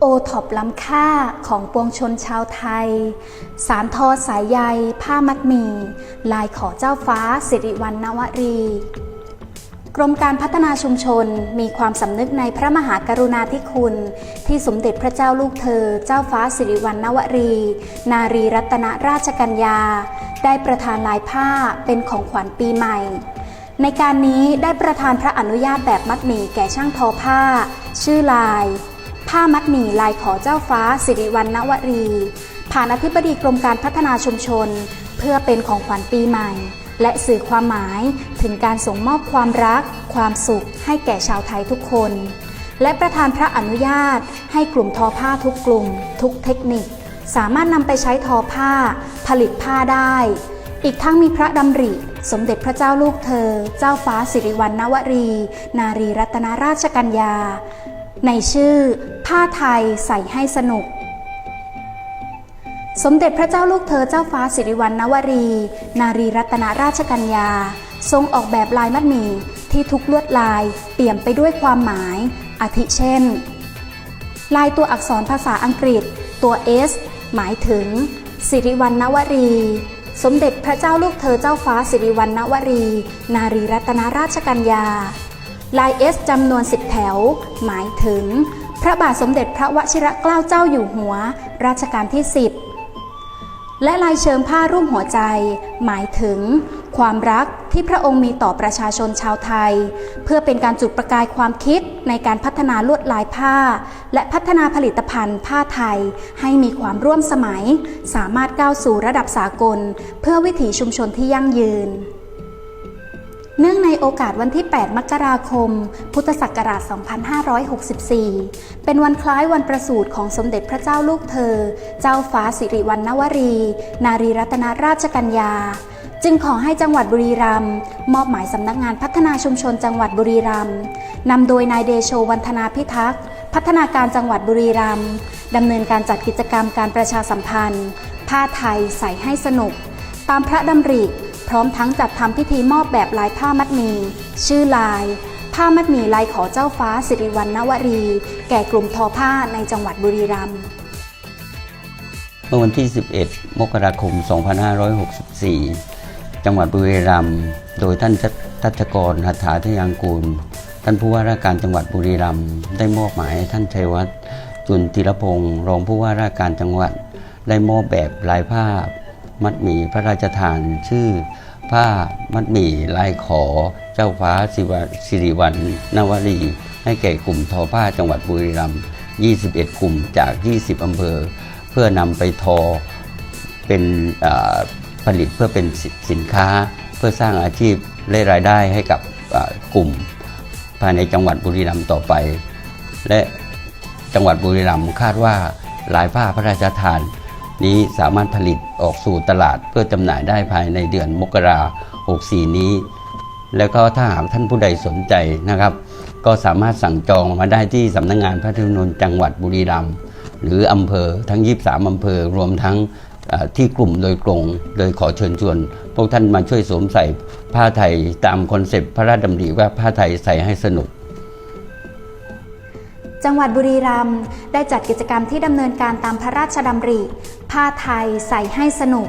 โอท็อปล้ำค่าของปวงชนชาวไทย สารทอสายใย ผ้ามัดหมี่ลายขอเจ้าฟ้า สิริวัณณวรี กรมการพัฒนาชุมชนมีความสำนึกในพระมหากรุณาธิคุณ ที่สมเด็จพระเจ้าลูกเธอ เจ้าฟ้าสิริวัณณวรี นารีรัตนราชกัญญา ได้ประทานลายผ้าเป็นของขวัญปีใหม่ในการนี้ได้ประทานพระอนุญาตแบบมัดหมี่แก่ช่างทอผ้า ชื่อลาย ผ้ามัดหมี่ลายขอเจ้าฟ้า สิริวัณณวรี ผ่านอธิบดีกรมการพัฒนาชุมชน เพื่อเป็นของขวัญปีใหม่ และสื่อความหมายถึงการส่งมอบความรัก ความสุข ให้แก่ชาวไทยทุกคน และประธานพระอนุญาต ให้กลุ่มทอผ้าทุกกลุ่ม ทุกเทคนิค สามารถนำไปใช้ทอผ้า ผลิตผ้าได้ อีกทั้งมีพระดำริ สมเด็จพระเจ้าลูกเธอ เจ้าฟ้าสิริวัณณวรี นารีรัตนราชกัญญา ในชื่อ ผ้าไทยใส่ให้สนุก สมเด็จพระเจ้าลูกเธอเจ้าฟ้าสิริวัณณวรี นารีรัตนราชกัญญา ทรงออกแบบลายมัดหมี่ที่ทุกลวดลายเปี่ยมไปด้วยความหมาย อาทิเช่น ลายตัวอักษรภาษาอังกฤษ ตัว S หมายถึง สิริวัณณวรีสมเด็จพระเจ้าลูกเธอเจ้าฟ้าสิริวัณณวรี นารีรัตนราชกัญญา ลาย S จำนวน10แถว หมายถึง พระบาทสมเด็จพระวชิรเกล้าเจ้าอยู่หัว รัชกาลที่ 10 และลายเชิงผ้ารูปหัวใจ หมายถึง ความรักที่พระองค์มีต่อประชาชนชาวไทย เพื่อเป็นการจุดประกายความคิดในการพัฒนาลวดลายผ้า และพัฒนาผลิตภัณฑ์ผ้าไทย ให้มีความร่วมสมัย สามารถก้าวสู่ระดับสากล เพื่อวิถีชุมชนที่ยั่งยืน เนื่องในโอกาสวันที่ 8 มกราคม พุทธศักราช 2564 เป็นวันคล้ายวันประสูติของสมเด็จพระเจ้าลูกเธอ เจ้าฟ้าสิริวัณณวรี นารีรัตนราชกัญญา จึงขอให้จังหวัดบุรีรัมย์มอบหมายสำนักงานพัฒนาชุมชนจังหวัดบุรีรัมย์นำโดยนายเดโชวันธนาพิทักษ์ พัฒนาการจังหวัดบุรีรัมย์ดำเนินการจัดกิจกรรมการประชาสัมพันธ์ ผ้าไทยใส่ให้สนุก ตามพระดำริ พร้อมทั้งจัดทำพิธีมอบแบบลายผ้ามัดหมีชื่อลาย ผ้ามัดหมี่ลายขอเจ้าฟ้าสิริวัณณวรี แก่กลุ่มทอผ้าในจังหวัดบุรีรัมย์เมื่อวันที่ 11 มกราคม 2564 จังหวัดบุรีรัมย์โดยท่านทัชกรหัตถาทยางกูล ท่านผู้ว่าราชการจังหวัดบุรีรัมย์ได้มอบหมายให้ท่านชัยวัฒน์จุนติรพงศ์รองผู้ว่าราชการจังหวัด ได้มอบแบบลายผ้า มัดหมี่พระราชทานชื่อ ผ้ามัดหมี่ลายขอ เจ้าฟ้าสิวสิริวัณนวรี ให้แก่กลุ่มทอผ้าจังหวัดบุรีรัมย์21 กลุ่มจาก 20 อำเภอ เพื่อนำไปทอเป็นผลิตเพื่อเป็นสินค้า เพื่อสร้างอาชีพและรายได้ให้กับกลุ่มภายในจังหวัดบุรีรัมย์ต่อไป และจังหวัดบุรีรัมย์คาดว่าลายผ้าพระราชทาน นี้สามารถผลิตออกสู่ตลาดเพื่อจำหน่ายได้ภายในเดือนมกรา64 นี้ แล้วก็ถ้าหากท่านผู้ใดสนใจนะครับ ก็สามารถสั่งจองมาได้ที่สำนักงานพระธรรมนูญจังหวัดบุรีรัมย์หรืออำเภอทั้ง 23 อำเภอรวมทั้งที่กลุ่มโดยตรงโดยขอเชิญชวน พวกท่านมาช่วยสวมใส่ผ้าไทยตามคอนเซปต์พระราชดำริว่าผ้าไทยใส่ให้สนุก จังหวัดบุรีรัมย์ได้จัดกิจกรรมที่ดำเนินการตามพระราชดำริ ผ้าไทยใส่ให้สนุก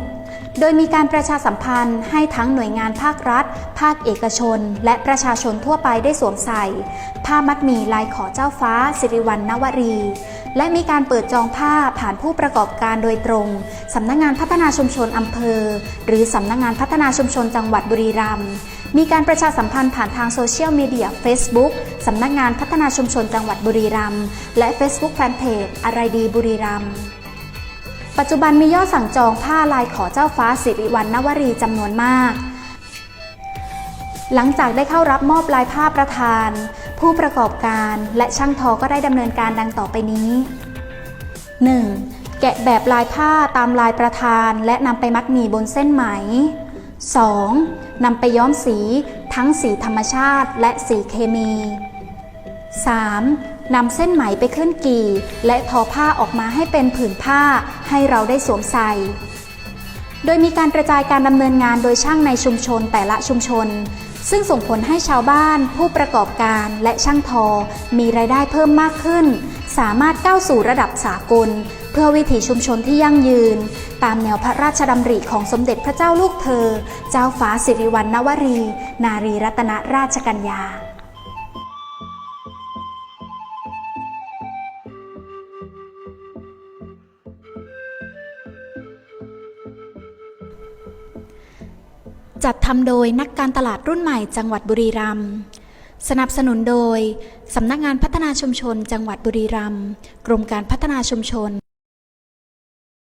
โดยมีการประชาสัมพันธ์ให้ทั้งหน่วยงานภาครัฐ ภาคเอกชน และประชาชนทั่วไปได้สวมใส่ ผ้ามัดหมี่ลายขอเจ้าฟ้า สิริวัณณวรี และมีการเปิดจองผ้าผ่านผู้ประกอบการโดยตรงสำนักงานพัฒนาชุมชนอำเภอ หรือสำนักงานพัฒนาชุมชนจังหวัดบุรีรัมย์มีการประชาสัมพันธ์ผ่านทางโซเชียลมีเดีย Facebook สำนักงานพัฒนาชุมชนจังหวัดบุรีรัมย์และ Facebook Fanpage อะไรดีบุรีรัมย์ปัจจุบันมียอดสั่งจองผ้าลายขอเจ้าฟ้าสิริวัณณวรีจำนวนมาก หลังจากได้เข้ารับมอบลายผ้าประธาน ผู้ประกอบการและช่างทอก็ได้ดำเนินการดังต่อไปนี้ 1. แกะแบบลายผ้าตามลายประธานและนำไปมัดหมี่บนเส้นไหม 2. นำไปย้อมสีทั้งสีธรรมชาติและสีเคมี 3. นำเส้นไหมไปขึ้นกี่ และทอผ้าออกมาให้เป็นผืนผ้าให้เราได้สวมใส่ โดยมีการกระจายการดำเนินงานโดยช่างในชุมชนแต่ละชุมชน ซึ่งส่งผลให้ชาวบ้าน ผู้ประกอบการและช่างทอ มีรายได้เพิ่มมากขึ้น สามารถก้าวสู่ระดับสากล เพื่อวิถีชุมชนที่ยั่งยืน ตามแนวพระราชดำริของสมเด็จพระเจ้าลูกเธอ เจ้าฟ้าสิริวัณณวรี นารีรัตนราชกัญญา จัดทำโดยนักการตลาดรุ่นใหม่จังหวัดบุรีรัมย์สนับสนุนโดย สำนักงานพัฒนาชุมชน จังหวัดบุรีรัมย์กรมการพัฒนาชุมชน